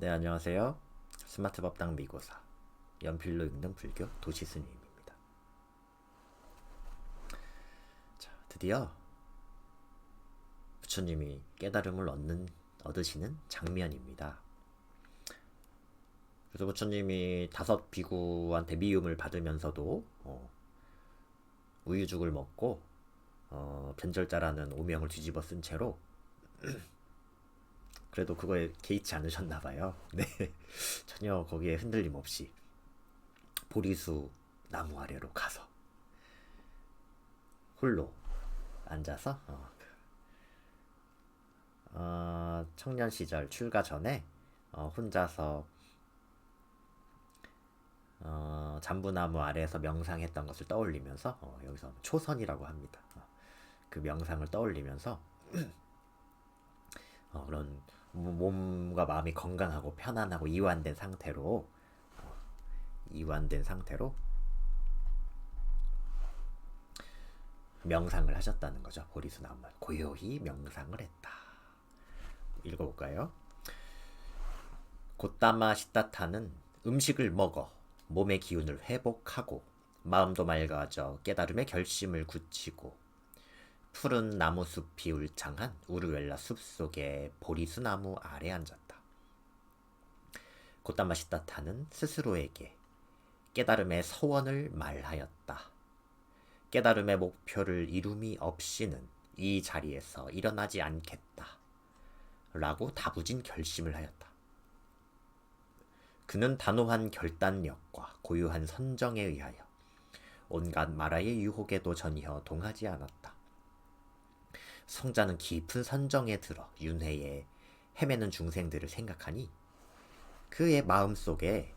네, 안녕하세요. 스마트 법당 미고사, 연필로 읽는 불교 도시스님입니다. 자, 드디어 부처님이 깨달음을 얻는, 얻으시는 장면입니다. 그래서 부처님이 다섯 비구한테 미움을 받으면서도 어, 우유죽을 먹고 어, 변절자라는 오명을 뒤집어 쓴 채로 그래도 그거에 개의치 않으셨나 봐요. 네. 전혀 거기에 흔들림 없이 보리수 나무 아래로 가서 홀로 앉아서 어, 그, 어, 청년 시절 출가 전에 어, 혼자서 어, 잠부나무 아래에서 명상했던 것을 떠올리면서 어, 여기서 초선이라고 합니다. 어, 그 명상을 떠올리면서 어, 그런 몸과 마음이 건강하고 편안하고 이완된 상태로 어, 이완된 상태로 명상을 하셨다는 거죠. 보리수 나무 고요히 명상을 했다. 읽어볼까요? 곧다마 시타타는 음식을 먹어 몸의 기운을 회복하고 마음도 맑아져 깨달음의 결심을 굳히고 푸른 나무숲이 울창한 우르웰라 숲속의 보리수 나무 아래 앉았다. 곧다마 시타타는 스스로에게 깨달음의 서원을 말하였다. 깨달음의 목표를 이룸이 없이는 이 자리에서 일어나지 않겠다. 라고 다부진 결심을 하였다. 그는 단호한 결단력과 고유한 선정에 의하여 온갖 마라의 유혹에도 전혀 동하지 않았다. 성자는 깊은 선정에 들어 윤회에 헤매는 중생들을 생각하니 그의 마음속에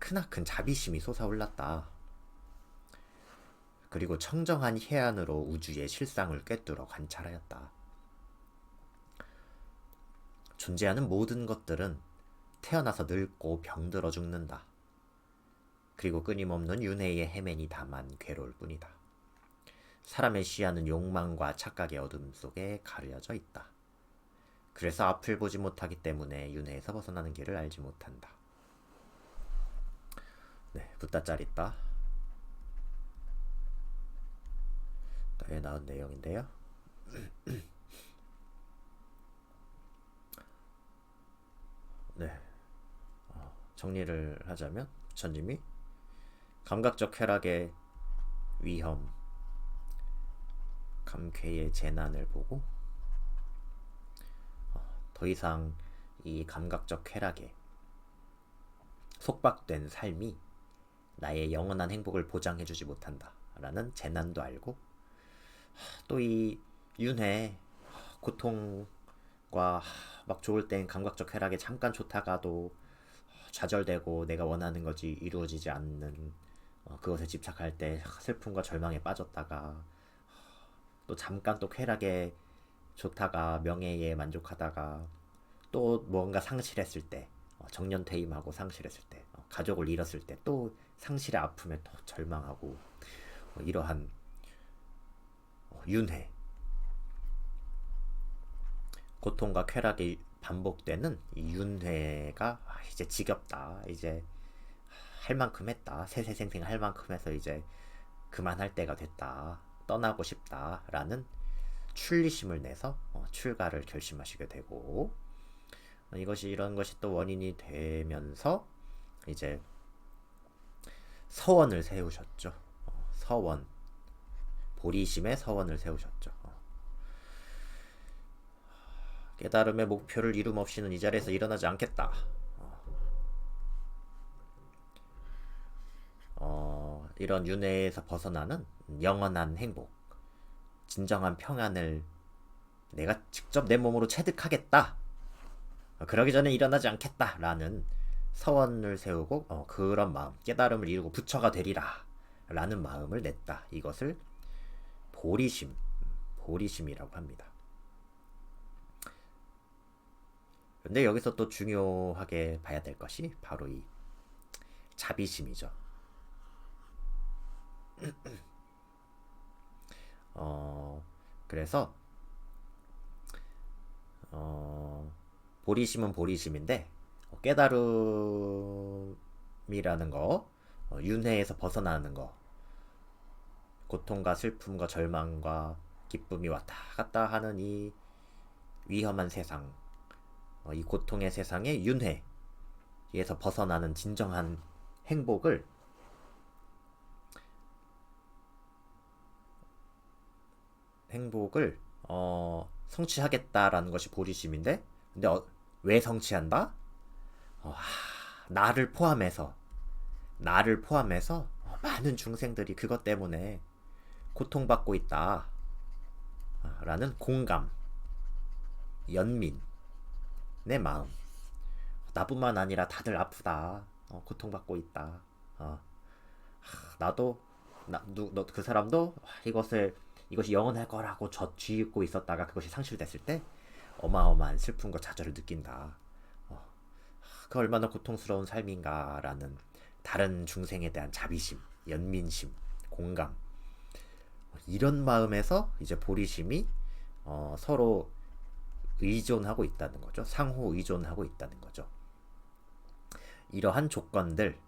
크나큰 자비심이 솟아올랐다. 그리고 청정한 해안으로 우주의 실상을 꿰뚫어 관찰하였다. 존재하는 모든 것들은 태어나서 늙고 병들어 죽는다. 그리고 끊임없는 윤회의 헤맨이 다만 괴로울 뿐이다. 사람의 시야는 욕망과 착각의 어둠 속에 가려져 있다. 그래서 앞을 보지 못하기 때문에 윤회에서 벗어나는 길을 알지 못한다. 네, 붓다 짜릿다. 에 나온 내용인데요. 네, 어, 정리를 하자면 부처님이 감각적 쾌락의 위험, 감쾌의 재난을 보고 어, 더 이상 이 감각적 쾌락에 속박된 삶이 나의 영원한 행복을 보장해주지 못한다라는 재난도 알고 또 이 윤회 고통과 막 좋을 땐 감각적 쾌락에 잠깐 좋다가도 좌절되고 내가 원하는 것이 이루어지지 않는 어, 그것에 집착할 때 슬픔과 절망에 빠졌다가 또 잠깐 또 쾌락에 좋다가 명예에 만족하다가 또 뭔가 상실했을 때 어, 정년 퇴임하고 상실했을 때 어, 가족을 잃었을 때 또 상실의 아픔에 또 절망하고 이러한 윤회. 고통과 쾌락이 반복되는 이 윤회가 아, 이제 지겹다. 이제 할 만큼 했다. 세세생생 할 만큼 해서 이제 그만할 때가 됐다 떠나고 싶다라는 출리심을 내서 어, 출가를 결심하시게 되고 어, 이것이 이런 것이 또 원인이 되면서 이제 서원을 세우셨죠. 어, 서원 보리심의 서원을 세우셨죠. 깨달음의 목표를 이름 없이는 이 자리에서 일어나지 않겠다. 어, 이런 윤회에서 벗어나는 영원한 행복, 진정한 평안을 내가 직접 내 몸으로 체득하겠다. 어, 그러기 전에 일어나지 않겠다라는 서원을 세우고 어, 그런 마음, 깨달음을 이루고 부처가 되리라 라는 마음을 냈다. 이것을 보리심, 보리심이라고 합니다. 근데 여기서 또 중요하게 봐야 될 것이 바로 이 자비심이죠. 어, 그래서 어, 보리심은 보리심인데 어, 깨달음이라는 거, 어, 윤회에서 벗어나는 거, 고통과 슬픔과 절망과 기쁨이 왔다 갔다 하는 이 위험한 세상, 어, 이 고통의 세상의 윤회에서 벗어나는 진정한 행복을 행복을 어, 성취하겠다라는 것이 보리심인데, 근데 어, 왜 성취한다? 어, 하, 나를 포함해서 나를 포함해서 어, 많은 중생들이 그것 때문에 고통받고 있다. 아, 라는 공감, 연민, 내 마음. 나뿐만 아니라 다들 아프다. 어, 고통받고 있다. 어. 하, 나도 나, 누, 너, 그 사람도 이것을 이것이 영원할 거라고 저 쥐고 있었다가 그것이 상실됐을 때 어마어마한 슬픔과 좌절을 느낀다. 어, 그 얼마나 고통스러운 삶인가라는 다른 중생에 대한 자비심, 연민심, 공감 이런 마음에서 이제 보리심이 어, 서로 의존하고 있다는 거죠. 상호 의존하고 있다는 거죠. 이러한 조건들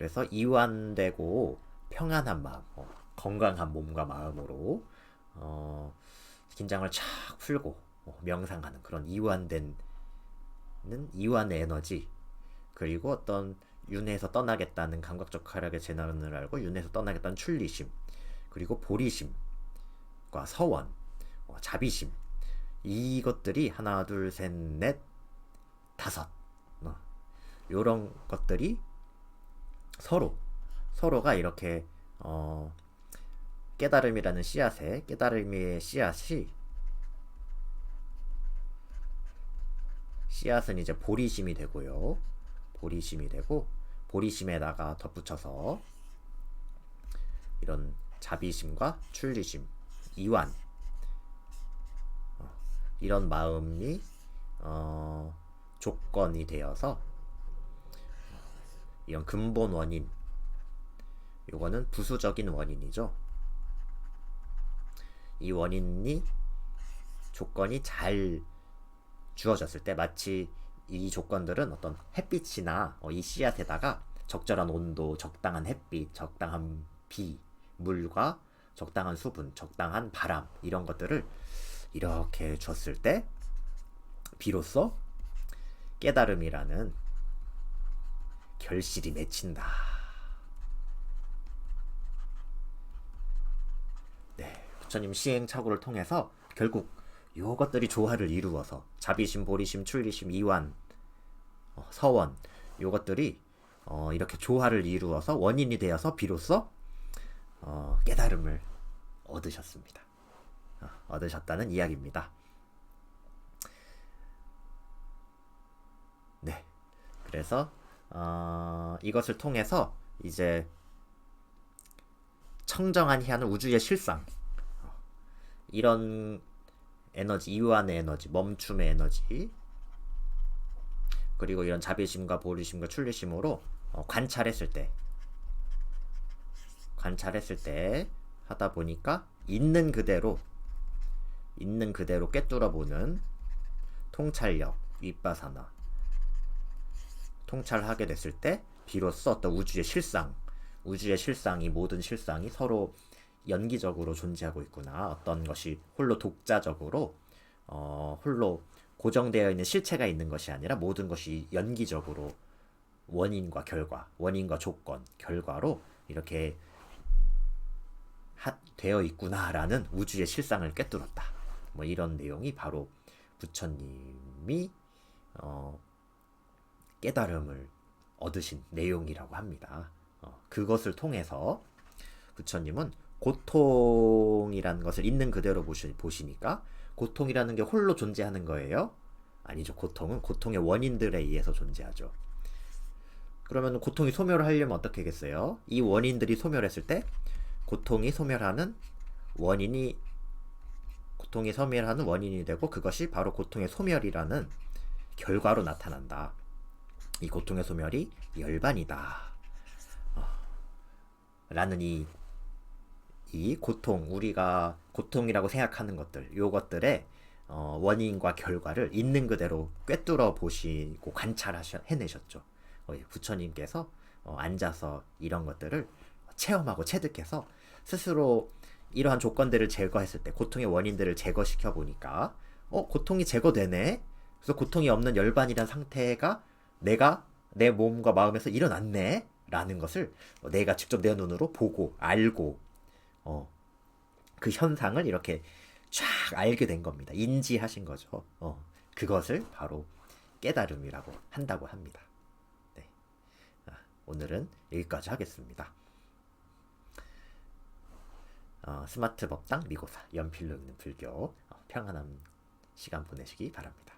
그래서 이완되고 평안한 마음, 어, 건강한 몸과 마음으로 어, 긴장을 착 풀고 어, 명상하는 그런 이완된 이완 에너지 그리고 어떤 윤회에서 떠나겠다는 감각적 활약의 재난을 알고 윤회에서 떠나겠다는 출리심 그리고 보리심과 서원 어, 자비심 이것들이 하나 둘 셋 넷 다섯 어, 요런 것들이 서로 서로가 이렇게 어, 깨달음이라는 씨앗에 깨달음의 씨앗이 씨앗은 이제 보리심이 되고요. 보리심이 되고 보리심에다가 덧붙여서 이런 자비심과 출리심, 이완 어, 이런 마음이 어, 조건이 되어서 이런 근본 원인 요거는 부수적인 원인이죠. 이 원인이 조건이 잘 주어졌을 때 마치 이 조건들은 어떤 햇빛이나 어, 이 씨앗에다가 적절한 온도, 적당한 햇빛, 적당한 비, 물과 적당한 수분, 적당한 바람 이런 것들을 이렇게 줬을 때 비로소 깨달음이라는 결실이 맺힌다. 네, 부처님 시행착오를 통해서 결국 요것들이 조화를 이루어서 자비심, 보리심, 출리심, 이완, 어, 서원 요것들이 어, 이렇게 조화를 이루어서 원인이 되어서 비로소 어, 깨달음을 얻으셨습니다. 어, 얻으셨다는 이야기입니다. 네, 그래서 어, 이것을 통해서 이제 청정한 희한은 우주의 실상. 이런 에너지, 이완의 에너지, 멈춤의 에너지 그리고 이런 자비심과 보리심과 출리심으로 어, 관찰했을 때 관찰했을 때 하다 보니까 있는 그대로 있는 그대로 꿰뚫어 보는 통찰력, 윗바사나 통찰하게 됐을 때 비로소 어떤 우주의 실상, 우주의 실상이 모든 실상이 서로 연기적으로 존재하고 있구나. 어떤 것이 홀로 독자적으로 어, 홀로 고정되어 있는 실체가 있는 것이 아니라 모든 것이 연기적으로 원인과 결과, 원인과 조건, 결과로 이렇게 하, 되어 있구나라는 우주의 실상을 꿰뚫었다. 뭐 이런 내용이 바로 부처님이 어, 깨달음을 얻으신 내용이라고 합니다. 어, 그것을 통해서 부처님은 고통이라는 것을 있는 그대로 보시, 보시니까 고통이라는 게 홀로 존재하는 거예요? 아니죠. 고통은 고통의 원인들에 의해서 존재하죠. 그러면 고통이 소멸을 하려면 어떻게 하겠어요? 이 원인들이 소멸했을 때 고통이 소멸하는 원인이 고통이 소멸하는 원인이 되고 그것이 바로 고통의 소멸이라는 결과로 나타난다. 이 고통의 소멸이 열반이다. 어, 라는 이, 이 고통, 우리가 고통이라고 생각하는 것들, 요것들의 어, 원인과 결과를 있는 그대로 꿰뚫어 보시고 관찰하셔 해내셨죠. 어, 예, 부처님께서 어, 앉아서 이런 것들을 체험하고 체득해서 스스로 이러한 조건들을 제거했을 때 고통의 원인들을 제거시켜 보니까 어 고통이 제거되네. 그래서 고통이 없는 열반이란 상태가 내가 내 몸과 마음에서 일어났네. 라는 것을 내가 직접 내 눈으로 보고 알고 어, 그 현상을 이렇게 쫙 알게 된 겁니다. 인지하신 거죠. 어, 그것을 바로 깨달음이라고 한다고 합니다. 네. 아, 오늘은 여기까지 하겠습니다. 어, 스마트 법당 미고사 연필로 읽는 불교 어, 평안한 시간 보내시기 바랍니다.